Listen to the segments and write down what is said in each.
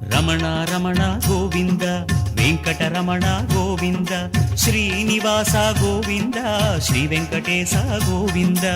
ரமணா ரமணா கோவிந்த வெங்கட ரமணா கோவிந்த ஸ்ரீனிவாசா கோவிந்த ஸ்ரீ வெங்கடேசா கோவிந்தா.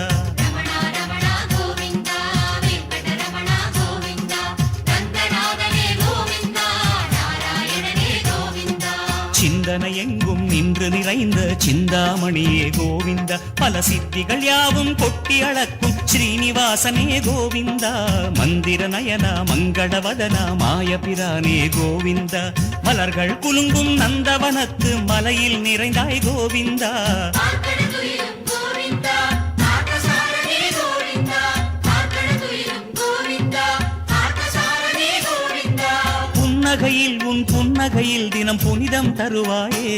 சிந்தனை எங்கும் நின்று நிறைந்த சிந்தாமணியே கோவிந்த. பல சித்திகள் யாவும் கொட்டி அளக்கும் ஸ்ரீனிவாசனே கோவிந்தா மந்திர நயனா மங்களவதனா மாயபிரானே கோவிந்தா. மலர்கள் குலுங்கும் நந்தவனத்து மலையில் நிறைந்தாய் கோவிந்தா. புன்னகையில் உன் புன்னகையில் தினம் புனிதம் தருவாயே.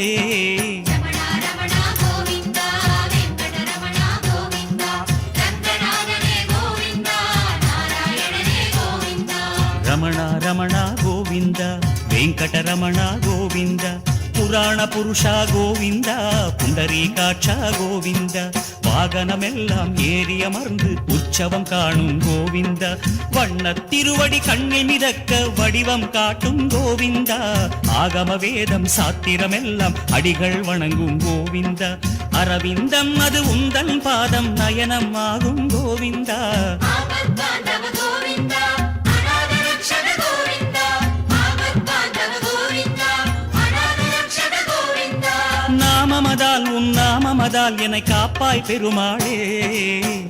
వెంకటరమణ గోవింద పురాణ పురుష గోవింద புண்டரீகாட்ச கோவிந்த வாகனமெல்லாம் ஏறி அமர்ந்து உற்சவம் காணும் கோவிந்த வண்ணத் திருவடி கண்ணில் மிதக்க வடிவம் காட்டும் கோவிந்தா ஆகம வேதம் சாத்திரமெல்லாம் அடிகள் வணங்கும் கோவிந்த அரவிந்தம் அது உந்தன் பாதம் நயனம் ஆகும் கோவிந்தா நாமமதால் உன் நாமமதால் என்னை காப்பாய் பெருமாளே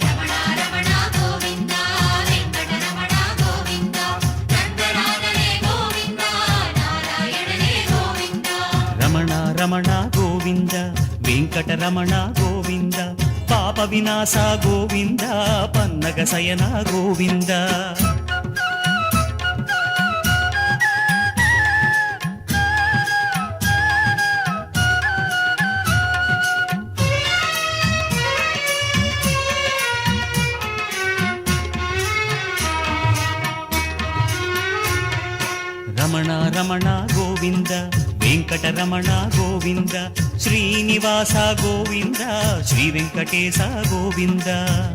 ரமண ரமண கோவிந்தா வெங்கடரமண கோவிந்தா ரங்கநாதனே கோவிந்தா நாராயணனே கோவிந்தா రమణ రమణ గోవింద వెంకటరమణ గోవింద పాప వినాశ గోవింద పన్నగ శయన గోవింద వెంకటరమణ గోవింద శ్రీనివాస గోవింద శ్రీ వెంకటేశ గోవింద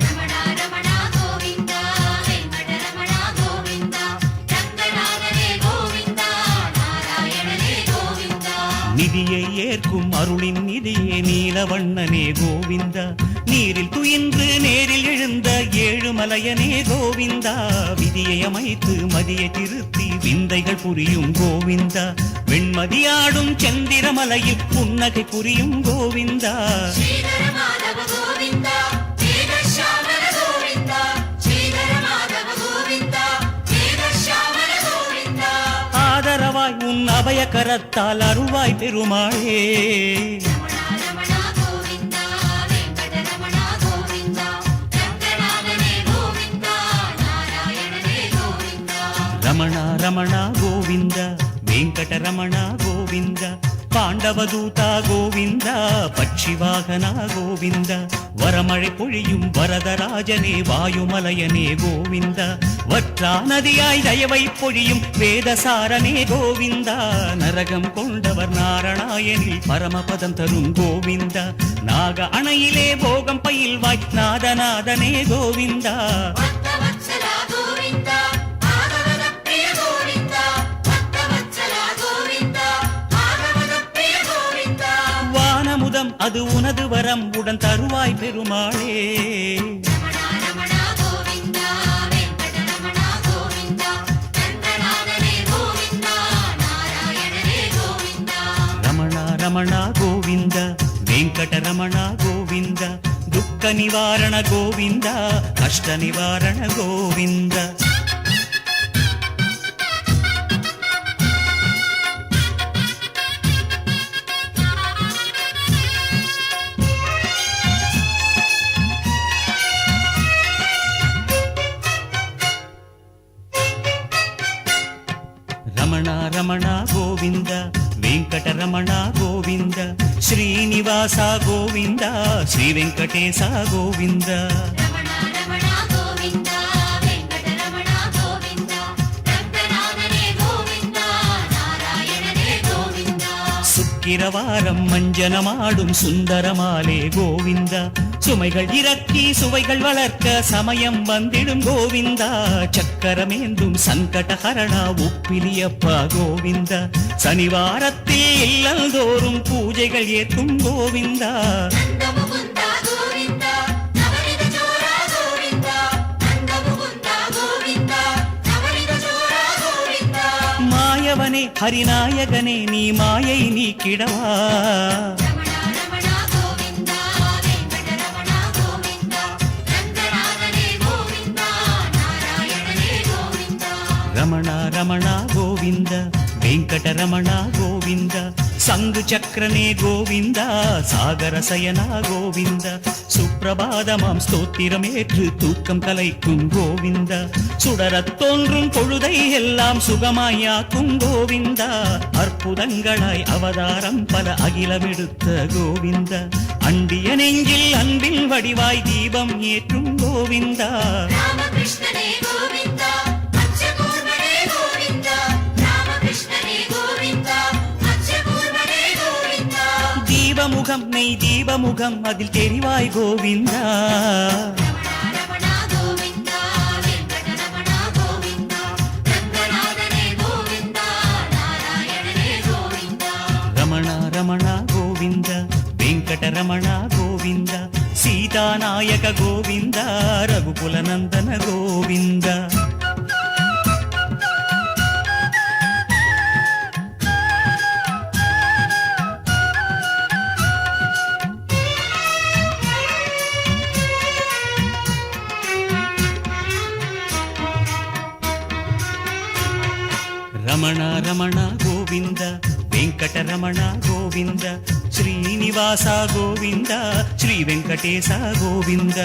ரமண ரமண கோவிந்தா வெங்கடரமண கோவிந்தா ரங்கநாதனே கோவிந்தா நாராயணனே கோவிந்தா நிதியை ஏற்கும் அருளின் நிதியே நீலவண்ணனே கோவிந்த நீரில் துயின்று நேரில் எழுந்த ஏழுமலையனே கோவிந்தா. விதியை அமைத்து மதியை திருத்தி விந்தைகள் புரியும் கோவிந்தா. வெண்மதியாடும் சந்திரமலையில் புன்னகை புரியும் கோவிந்தா. ஆதரவாய் உன் அபய கரத்தால் அருவாய் பெருமாளே. రమణ రమణ గోవింద వెంకటరమణ గోవింద பாண்டவதூதா கோவிந்த பட்சிவாகன கோவிந்த வரமழை பொழியும் வரதராஜனே வாயுமலையனே கோவிந்த வற்றா நதியாய் தயவை பொழியும் வேதசாரனே கோவிந்தா நரகம் கொண்டவர் நாரணாயனில் பரமபதம் தரும் கோவிந்த நாக அணையிலே போகம் பயில்வாய் நாதநாதனே கோவிந்தா பக்தவத்சலா கோவிந்தா அது உனது வரம் உடன் தருவாய் பெருமாளே. ரமணா ரமணா கோவிந்த வெங்கட ரமணா கோவிந்த துக்க நிவாரண கோவிந்த கஷ்ட நிவாரண கோவிந்த. వెంకటరమణ గోవింద శ్రీనివాస గోవింద శ్రీ వెంకటేశ గోవింద ரமண ரமண கோவிந்தா வெங்கடரமண கோவிந்தா ரங்கநாதனே கோவிந்தா நாராயணனே கோவிந்தா சுக்கிரவாரம் மஞ்சனமாடும் சுந்தரமாலே கோவிந்த சுமைகள் இறக்கி சுவைகள் வளர்க்க சமயம் வந்திடும் கோவிந்தா. சக்கரமேந்தும் சங்கடஹரணா உப்பிலியப்பா கோவிந்தா. சனிவாரத்தில் இல்லந்தோறும் பூஜைகள் ஏற்கும் கோவிந்தா கோவிந்தா. மாயவனே ஹரிநாயகனே நீ மாயை நீக்கிடவா? ரமணா ரமணா கோவிந்த. வெங்கடரமணா கோவிந்த. சங்கு சக்கரனே கோவிந்தா. சாகர சயனா கோவிந்த. சுப்பிரபாதமாம் ஸ்தோத்திரமேற்று தூக்கம் கலைக்கும் கோவிந்த. சுடரத் தோன்றும் பொழுதை எல்லாம் சுகமாயாக்கும் கோவிந்தா. அற்புதங்களாய் அவதாரம் பல அகிலமெடுத்த கோவிந்த. அண்டிய நெஞ்சில் அன்பின் வடிவாய் தீபம் ஏற்றும் கோவிந்தா. ராமகிருஷ்ணனே தீபமுகம் நெய் தீபமுகம் அதில் தெரிவாய் கோவிந்தா ரமணா ரமணா கோவிந்தா வெங்கடரமணா கோவிந்தா ரங்கநாதனே கோவிந்தா நாராயணனே கோவிந்தா రమణ రమణ గోవింద వెంకట రమణ గోవింద శ్రీనివాస గోవింద శ్రీ వెంకటేశ గోవింద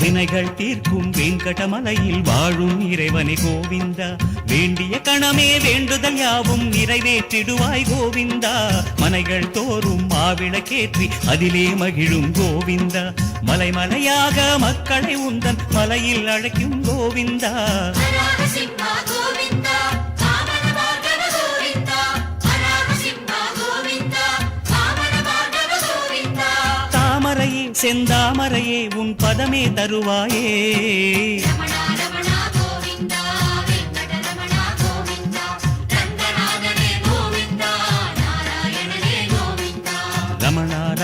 வினைகள் தீர்க்கும் வெங்கடமலையில் வாழும் இறைவனை கோவிந்தா வேண்டிய கணமே வேண்டுதல் யாவும் நிறைவேற்றிடுவாய் கோவிந்தா. மனைகள் தோறும் மாவிளக்கேற்றி அதிலே மகிழும் கோவிந்தா. மலைமலையாக மக்களை உந்தன் மலையில் அழைக்கும் கோவிந்தா. தாமரையே செந்தாமரையே உன் பதமே தருவாயே.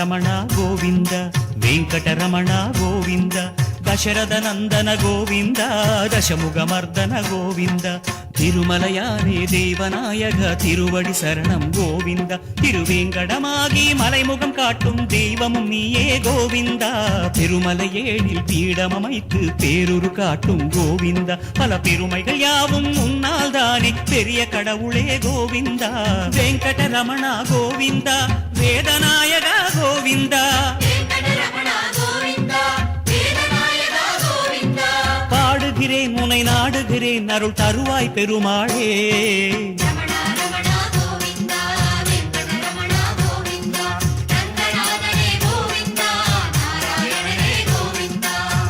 రమణ గోవింద వెంకటరమణ గోవింద. దశరథ నందన గోవింద దశముఖమర్దన గోవింద திருமலையானே தேவநாயக திருவடி சரணம் கோவிந்தா திருவேங்கடமாகி மலைமுகம் காட்டும் தெய்வமும் நீயே கோவிந்தா திருமலை ஏழில் பீடமமைத்து பேருரு காட்டும் கோவிந்தா பல பெருமைகள் யாவும் உன்னால் தானே பெரிய கடவுளே கோவிந்தா வெங்கட ரமணா கோவிந்தா வேதநாயகா கோவிந்தா பாடுகிறேன் உனை நாடுகிறேன் அருள் தருவாய் பெருமாளே.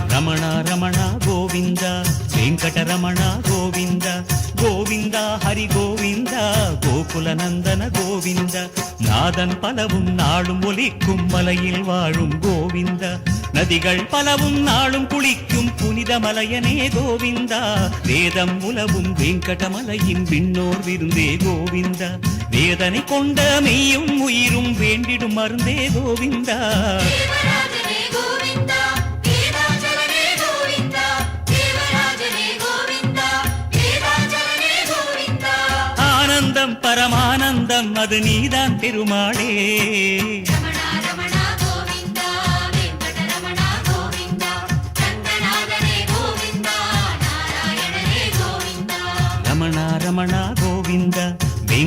ரமணா ரமணா கோவிந்தா. வெங்கட ரமணா கோவிந்தா. கோவிந்தா ஹரி கோவிந்தா. கோகுல நந்தன கோவிந்தா. நாதன் பலவும் நாளும் ஒலிக்கும் மலையில் வாழும் கோவிந்தா. நதிகள் பலவும் நாளும் குளிக்கும் புனித மலையனே கோவிந்தா. வேதம் உலவும் வெங்கடமலையின் விண்ணோர் விருந்தே கோவிந்தா. வேதனை கொண்ட மெய்யும் உயிரும் வேண்டிடும் மருந்தே கோவிந்தா. ஆனந்தம் பரமானந்தம் அது நீதான் பெருமாளே.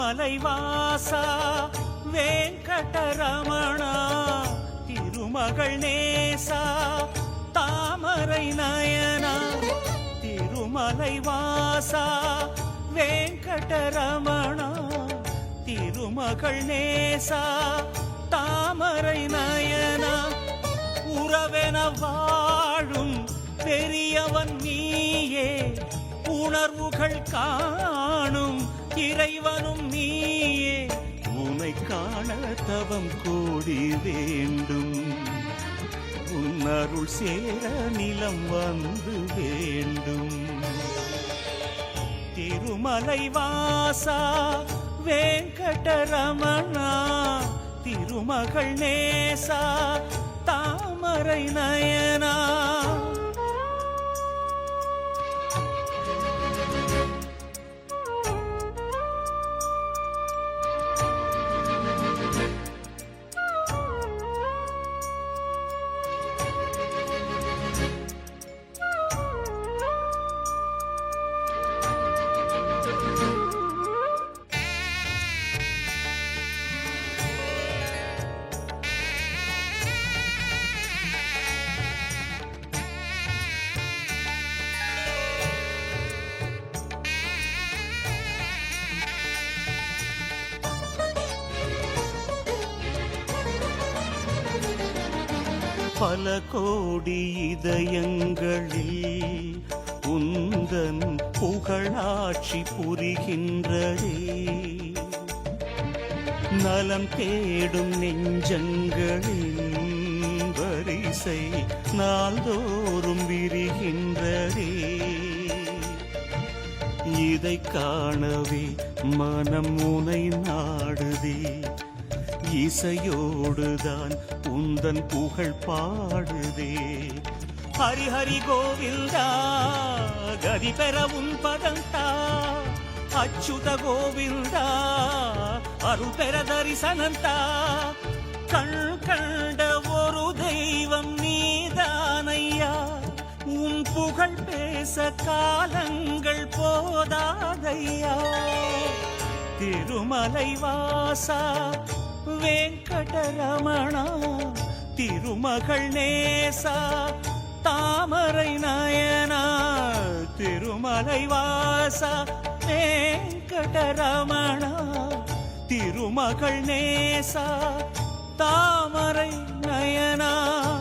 மலைவாசா வேங்கடரமணா திருமகள் நேசா தாமரை நயனா திருமலைவாசா வேங்கடரமணா திருமகள் நேசா தாமரை நயனா. உறவென வாழும் பெரியவன் நீயே உணர்வுகள் காணும் இறைவனும் நீயே. உனை காண தவம் கூடி வேண்டும். உன்னருள் சேர நிலம் வந்து வேண்டும். திருமலை வாசா வேங்கடரமணா திருமகள் நேசா தாமரை நயனா. பல கோடி இதயங்களில் உந்தன் புகழாட்சி புரிகின்றதே. நலம் தேடும் நெஞ்சங்களின் வரிசை நாள்தோறும் விரிகின்றதே. இதை காணவே மனம் உனை நாடுதே. இசையோடுதான் உந்தன் புகழ் பாடுதே. ஹரிஹரி கோவிந்தா கதி பெறவும் பதந்தா அச்சுத கோவிந்தா அருள் பெற தரிசனந்தா கண் கண்ட ஒரு தெய்வம் நீதானையா. உன் புகழ் பேச காலங்கள் போதாதையா. திருமலை வாசா வெங்கடரமணா திருமகள் நேசா தாமரை நயனா திருமலை வாசா வெங்கடரமணா திருமகள் நேசா தாமரை நயனா.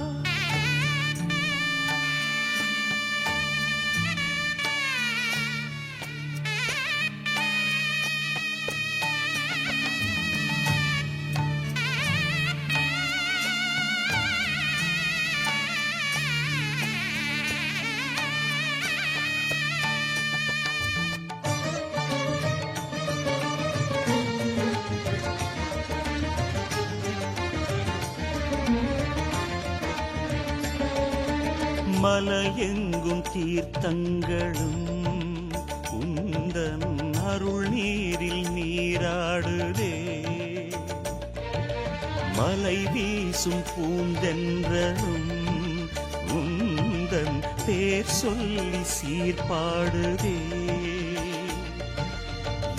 மலையெங்கும் தீர்த்தங்களும் உந்தன் அருள் நீரில் நீராடுதே. மலை வீசும் பூந்தென்றலும் உந்தன் பேர் சொல்லி சீர்பாடுதே.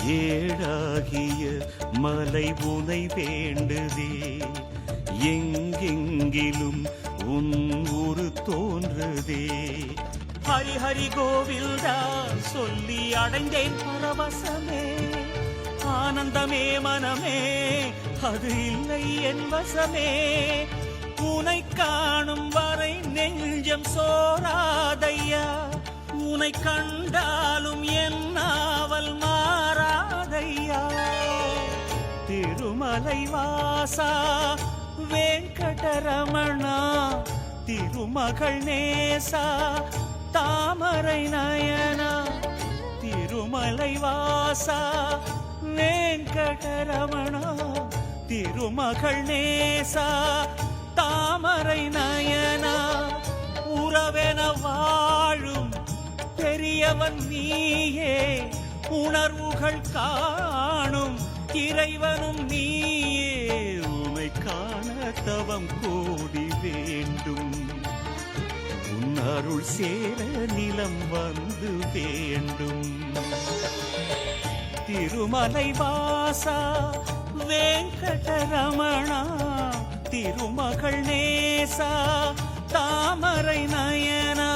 ஏழாகிய மலை உனை வேண்டுதே. எங்கெங்கிலும் உன் தோன்றுதே. ஹரி ஹரி கோவில்தா சொல்லி அடைந்தேன் பரவசமே. ஆனந்தமே மனமே அது இல்லை என் வசமே. உனை காணும் வரை நெஞ்சம் சோராதையா. உனை கண்டாலும் என் நாவல் மாறாதையா. திருமலை வாசா வெங்கடரமணா திருமகள் நேசா தாமரை நயனா திருமலை வாசா வெங்கடரமணா திருமகள் நேசா தாமரை நயனா உறவென வாழும் பெரியவன் நீயே உணர்வுகள் காணும் இறைவனும் நீயே. தவம் கோடி வேண்டும். உன் அருள் சேர நிலம் வந்து வேண்டும். திருமலை வாசா வெங்கடரமணா திருமகள் நேசா தாமரை நயனா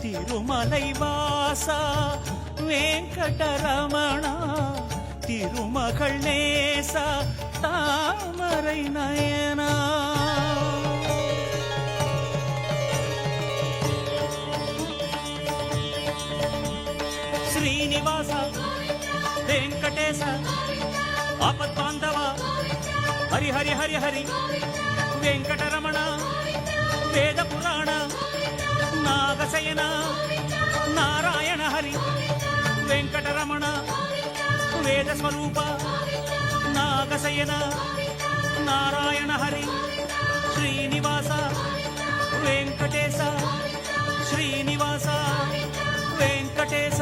திருமலை வாசா வெங்கடரமணா திருமகள் நேசா தாமரை நயனா శ్రీనివాస వెంకటేశ ఆపద్బాంధవ హరి హరి హరి హరి వెంకటరమణ వేద పురాణ నాగశయన నారాయణ హరి వెంకటరమణ వేద స్వరూప నాగశయన నారాయణ హరి శ్రీనివాస వెంకటేశ శ్రీనివాస వెంకటేశ.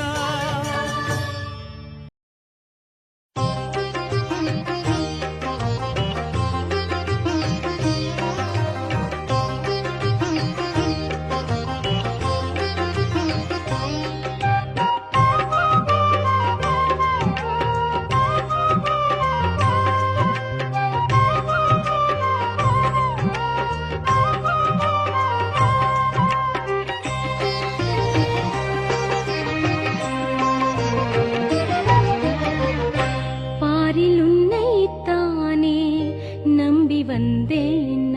வந்தேன்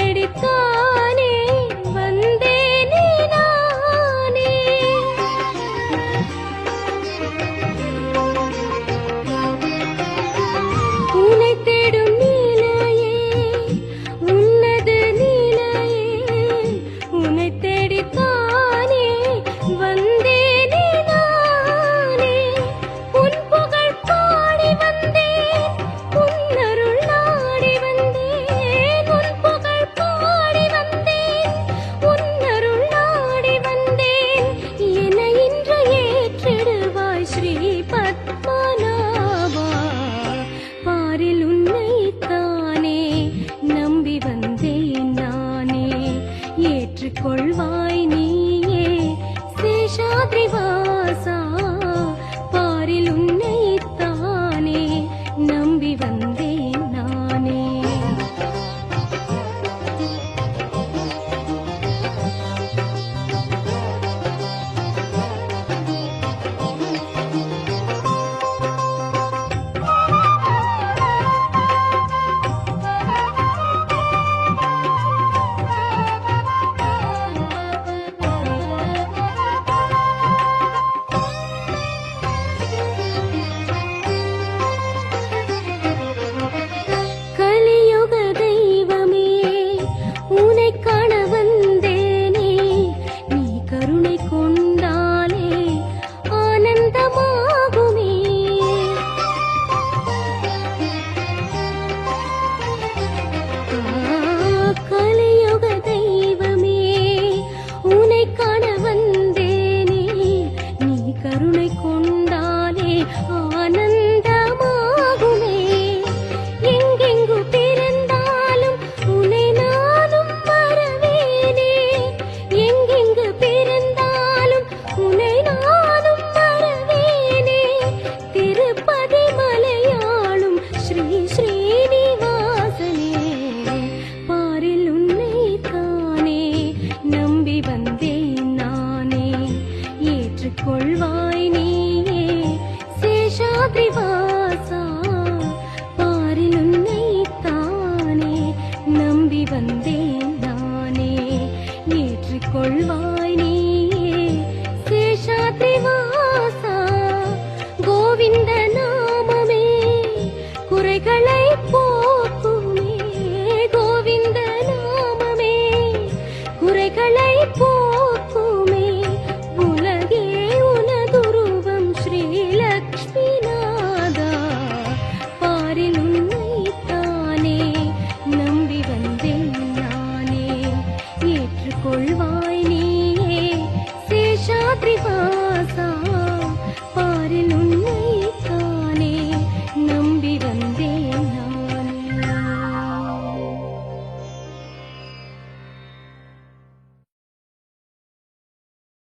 தேடித்தான் பிரிவோ